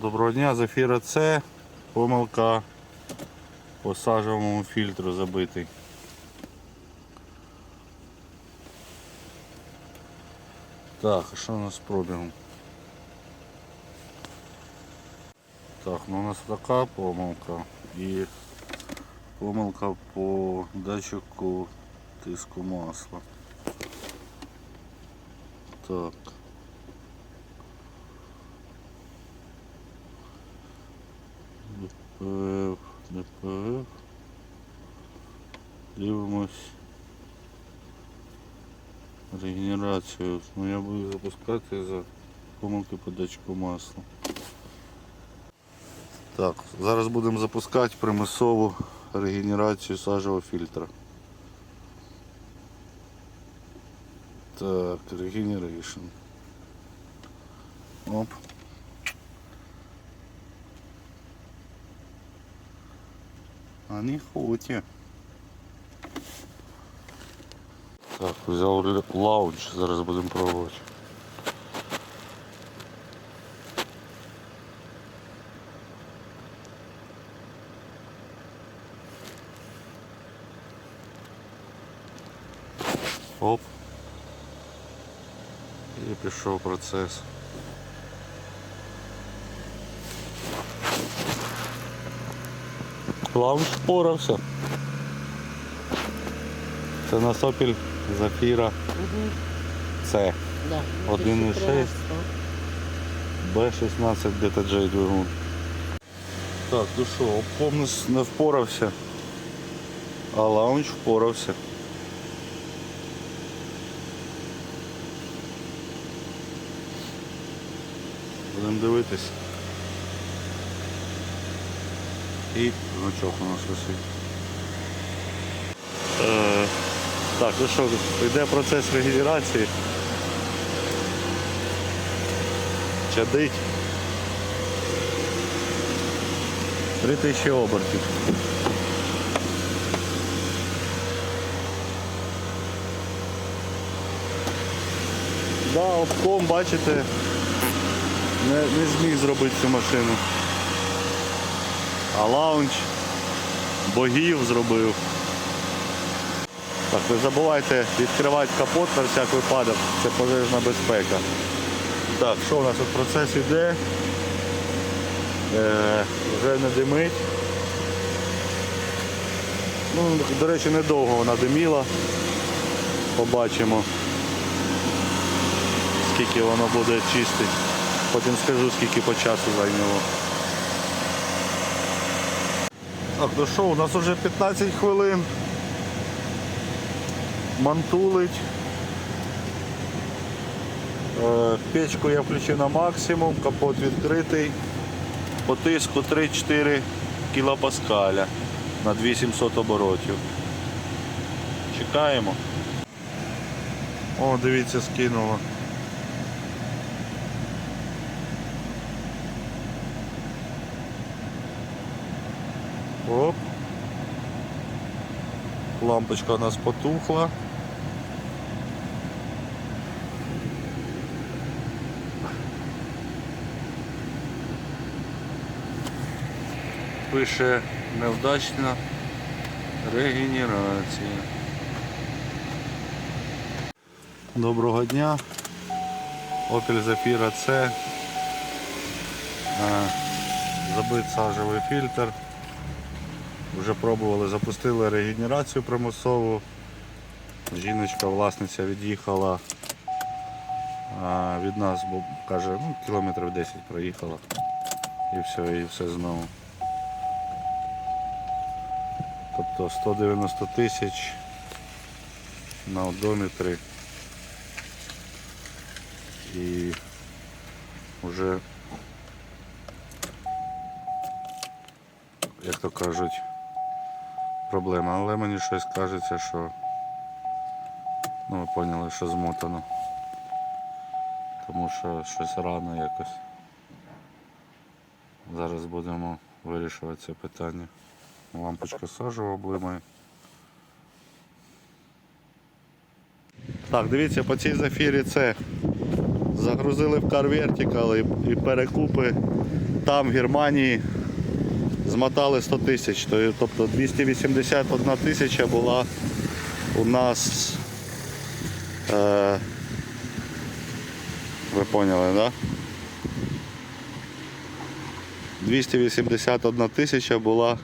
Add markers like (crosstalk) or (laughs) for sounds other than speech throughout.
Доброго дня, Зафіра С. Помилка по сажевому фільтру забитий. Так, а що у нас з пробігом? Так, ну у нас така помилка і помилка по датчику тиску масла. Так. ДПФ, ДПФ. Дивимось. Регенерацію. Ну я буду запускати за помилки по датчику масла. Так, зараз будемо запускати примусову регенерацію сажевого фільтра. Так, регенерейшн. Оп. А не хоті. Так, взяв ле- лаунч, зараз будемо пробувати. Оп. І пішов процес. Лаунч впорався. Це на сопіль Зафіра С. Да, 1,6. Б16 DTJ двигун. Так, ну що, обком не впорався, а лаунч впорався. Будемо дивитись. І значок у нас висить. Е, так, ну що, йде процес регенерації. Чадить. 3000 обертів. Да, обком, бачите, не, не зміг зробити цю машину. А лаунч богів зробив. Так, не забувайте відкривати капот на всяк випадок, це пожежна безпека. Так, що у нас тут процес йде? Е, вже не димить. Ну, до речі, недовго вона диміла. Побачимо, скільки воно буде чистить. Потім скажу, скільки по часу зайняло. Так, ну що, у нас вже 15 хвилин. Мантулить. Е, Печку я включив на максимум, капот відкритий. По тиску 3-4 кілопаскаля на 2700 оборотів. Чекаємо. О, дивіться, скинуло. Оп. Лампочка у нас потухла. Пише невдачна регенерація. Доброго дня. Opel Zafira C. Е, Забит сажевий фільтр. Вже пробували, запустили регенерацію примусову. Жіночка, власниця від'їхала від нас, бо каже, ну, кілометрів 10 проїхала. І все, і все знову. Тобто 190 тисяч на одометрі. І вже, як то кажуть, проблема. Але мені щось кажеться, що ну ви поняли, що змотано. Тому що щось рано якось. Зараз будемо вирішувати це питання. Лампочка сажева облимає. Так, дивіться, по цій зафірі це загрузили в Car Vertical і перекупи там в Германії змотали 100 тисяч. Тобто 281 тисяча була у нас. Е, ви поняли? Да? 281 тисяча була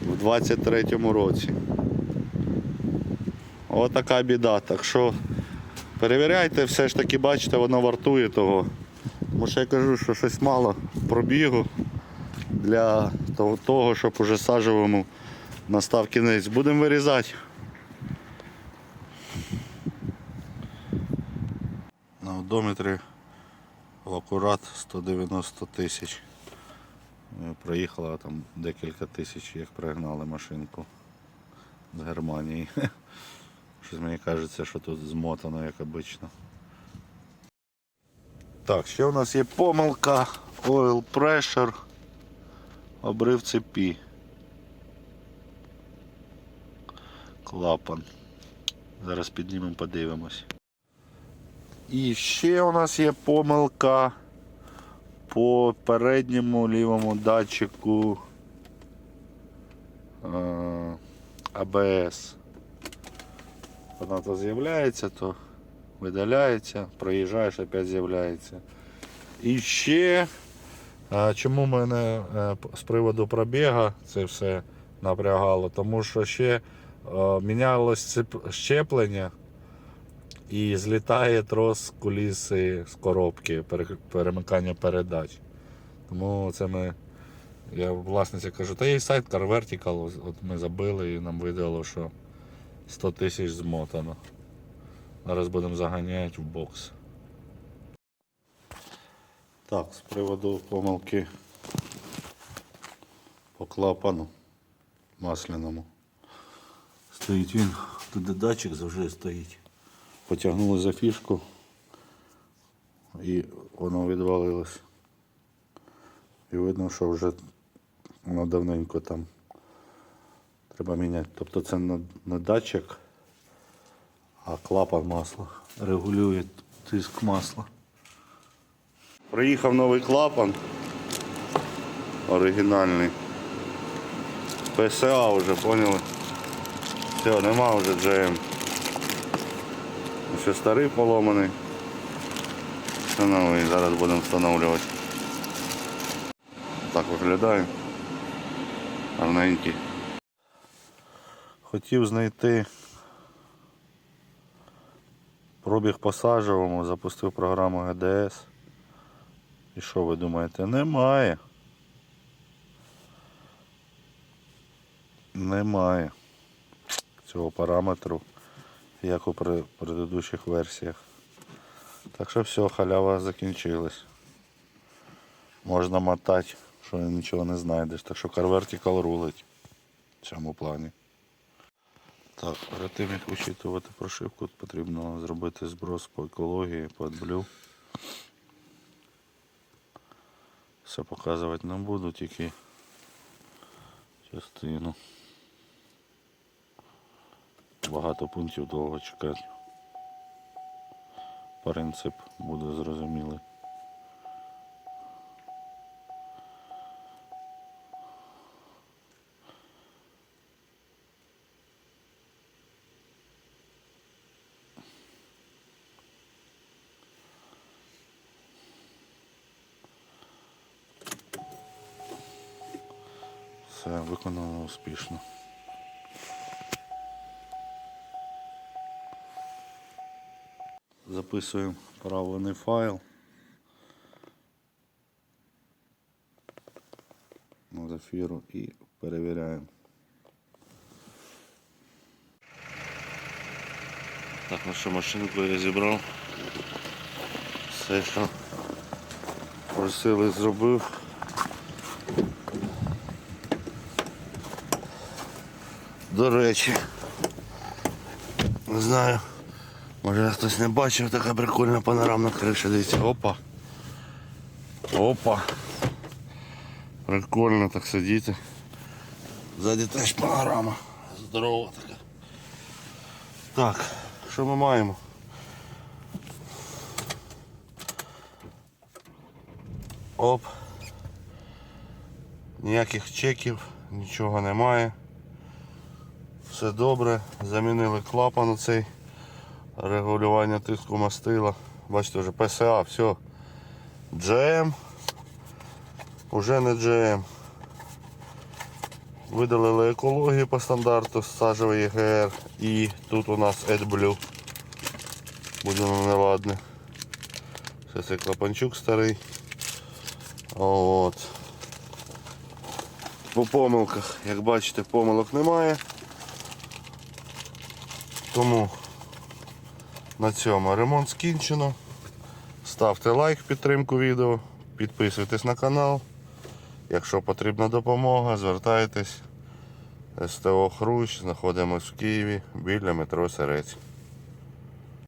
в 23-му році. Отака біда. Так що перевіряйте, все ж таки бачите, воно вартує того. Що я кажу, що щось мало пробігу для того, щоб уже сажевому настав кінець. Будемо вирізати. На одометрі акурат 190 тисяч. Е, Проїхала там декілька тисяч, як пригнали машинку з Германії. (laughs) Щось мені кажеться, що тут змотано, як обично. Так, ще у нас є помилка Oil Pressure, обрив цепі. Клапан. Зараз піднімемо, подивимось. І ще у нас є помилка по передньому лівому датчику е, АБС. Вона то з'являється, то видаляється, проїжджаєш, опять з'являється. І ще, чому мене е, з приводу пробіга це все напрягало, тому що ще е, мінялось щеплення і злітає трос куліси з коробки перемикання передач. Тому це ми. Я власниці кажу, та є сайткар Vertical, от ми забили і нам видало, що 100 тисяч змотано. Зараз будемо заганяти в бокс. Так, з приводу помилки по клапану масляному. Стоїть він, тут датчик завжди стоїть. Потягнули за фішку і воно відвалилось. І видно, що вже воно давненько там треба міняти. Тобто це не датчик, а клапан масла. Регулює тиск масла. Приїхав новий клапан. Оригінальний. ПСА вже, поняли? Все, нема вже GM. Ще старий поломаний. Це новий, зараз будемо встановлювати. Так виглядає. Гарненький. Хотів знайти пробіг по сажевому, запустив програму GDS. І що ви думаєте? Немає. Немає цього параметру, як у предыдущих версіях. Так що все, халява закінчилась. Можна мотати, що нічого не знайдеш. Так що Vertical рулить в цьому плані. Так, перед тим як вичитувати прошивку, потрібно зробити зброс по екології, по AdBlue. Все показувати не буду, тільки частину. Багато пунктів довго чекати. Принцип буде зрозумілий. Все виконано успішно. Записуємо правлений файл. На ефіру і перевіряємо. Так, що машинку я зібрав. Все, що просили, зробив. До речі, не знаю, може хтось не бачив, така прикольна панорамна криша, дивіться, опа. Опа. Прикольно так сидіти. Ззаді теж панорама. Здорова така. Так, що ми маємо? Оп. Ніяких чеків, нічого немає. Все добре. Замінили клапан оцей. Регулювання тиску мастила. Бачите, вже ПСА, все. GM. Уже не GM. Видалили екологію по стандарту сажевий ЄГР. І тут у нас AdBlue. Буде на неладне. Це цей клапанчук старий. От. По помилках, як бачите, помилок немає. Тому на цьому ремонт скінчено. Ставте лайк підтримку відео, підписуйтесь на канал. Якщо потрібна допомога, звертайтесь. СТО Хрущ, знаходимось в Києві біля метро Серець.